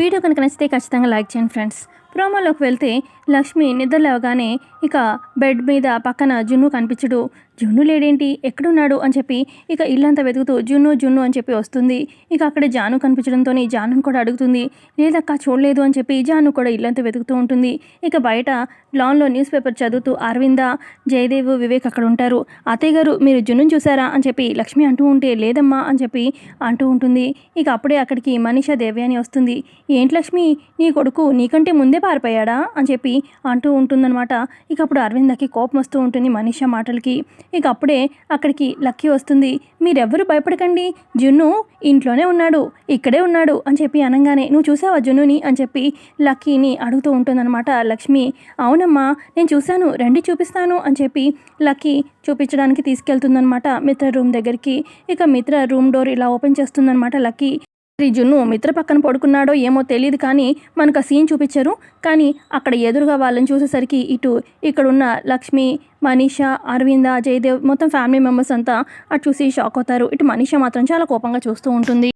Video కనుక నచ్చితే ఖచ్చితంగా లైక్ చేయండి ఫ్రెండ్స్. ప్రోమోలోకి వెళ్తే లక్ష్మి నిద్ర లేవగానే ఇక బెడ్ మీద పక్కన జున్ను కనిపించడు. జున్ను లేడేంటి? ఎక్కడున్నాడు? అని చెప్పి ఇక ఇల్లంతా వెతుకుతూ జున్ను జున్ను అని చెప్పి వస్తుంది. ఇక అక్కడ జాను కనిపించడంతో జాను కూడా అడుగుతుంది. లేదక్క చూడలేదు అని చెప్పి జాను కూడా ఇల్లంతా వెతుకుతూ ఉంటుంది. ఇక బయట లాన్లో న్యూస్ పేపర్ చదువుతూ అరవింద జయదేవ్ వివేక్ అక్కడ ఉంటారు. అత్తయ్య గారు మీరు జున్నును చూసారా? అని చెప్పి లక్ష్మి అంటూ ఉంటే లేదమ్మా అని చెప్పి అంటూ ఉంటుంది. ఇక అప్పుడే అక్కడికి మనీషా దేవ్యాని వస్తుంది. ఏంటి లక్ష్మి? నీ కొడుకు నీకంటే ముందే పారిపోయాడా? అని చెప్పి అంటూ ఉంటుందన్నమాట. ఇక అప్పుడు అరవిందకి కోపం వస్తూ ఉంటుంది మనీషా మాటలకి. ఇక అప్పుడే అక్కడికి లక్కీ వస్తుంది. మీరెవ్వరూ భయపడకండి. జున్ను ఇంట్లోనే ఉన్నాడు. ఇక్కడే ఉన్నాడు అని చెప్పి అనగానే నువ్వు చూసావా జున్నుని? అని చెప్పి లక్కీని అడుగుతూ ఉంటుందన్నమాట లక్ష్మి. అవునమ్మా నేను చూశాను. రండి చూపిస్తాను అని చెప్పి లక్కీ చూపించడానికి తీసుకెళ్తుందనమాట మిత్ర రూమ్ దగ్గరికి. ఇక మిత్ర రూమ్ డోర్ ఇలా ఓపెన్ చేస్తుందనమాట లక్కీ. జున్ను మిత్ర పక్కన పడుకున్నాడో ఏమో తెలియదు కానీ మనకు ఆ సీన్ చూపించారు. కానీ అక్కడ ఎదురుగా వాళ్ళని చూసేసరికి ఇటు ఇక్కడున్న లక్ష్మి మనీషా అరవింద జయదేవ్ మొత్తం ఫ్యామిలీ మెంబర్స్ అంతా అటు చూసి షాక్ అవుతారు. ఇటు మనీషా మాత్రం చాలా కోపంగా చూస్తూ ఉంటుంది.